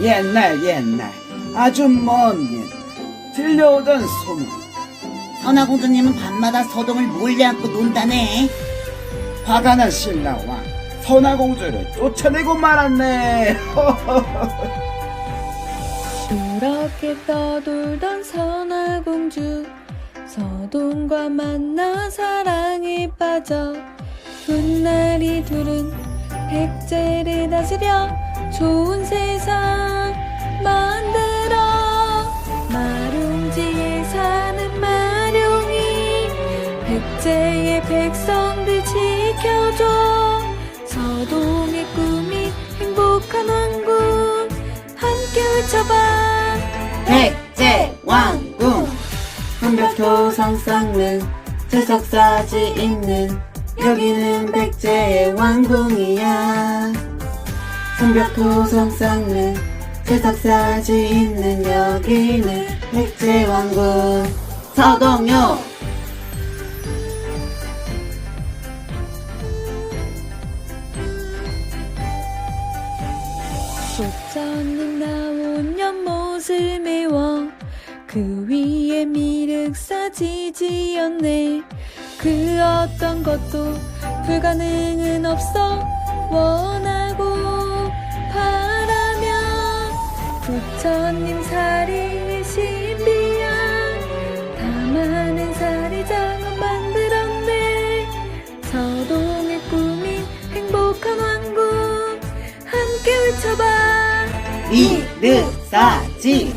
옛날 옛날. 아주 먼 옛날. 들려오던 소문. 선화공주님은 밤마다 서동을 몰래 안고 논다네. 화가 난 신라와 선화공주를 쫓아내고 말았네. 그렇게 떠돌던 선화공주 서동과 만나 사랑에 빠져 훗날이 둘은 백제를 다스려 좋은 세상 만들어. 마룡지에 사는 마룡이 백제의 백성들 지켜줘. 서동의 꿈이 행복한 왕국 함께 외쳐봐. 백제 왕궁. 한벽토성 쌓는 제석사지 있는 여기는 백제의 왕궁이야 한벽토성 쌓는 제석사지 있는 여기는 백제 왕궁 서동요! 부처님 나온 연못을 메워 그 위에 미륵사 지 지었네. 그 어떤 것도 불가능은 없어. 원하 부처님 사리의 신비한 다 많은 사리장을 만들었네. 서동의 꿈인 행복한 왕국 함께 외쳐봐. 미륵사지.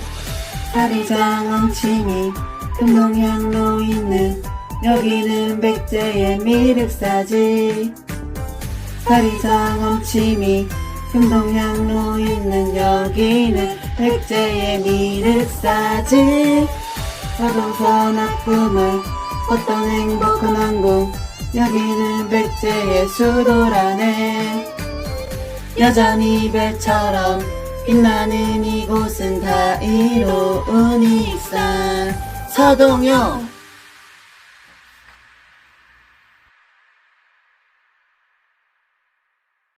사리장 엉침이 금동향로 있는 여기는 백제의 미륵사지. 사리장 엉침이 금동향로 있는 여기는 백제의 미륵사지 서동선 앞꿈을 어떤 행복한 왕국 여기는 백제의 수도라네. 여전히 별처럼 빛나는 이곳은 다 이로운 일상. 서동요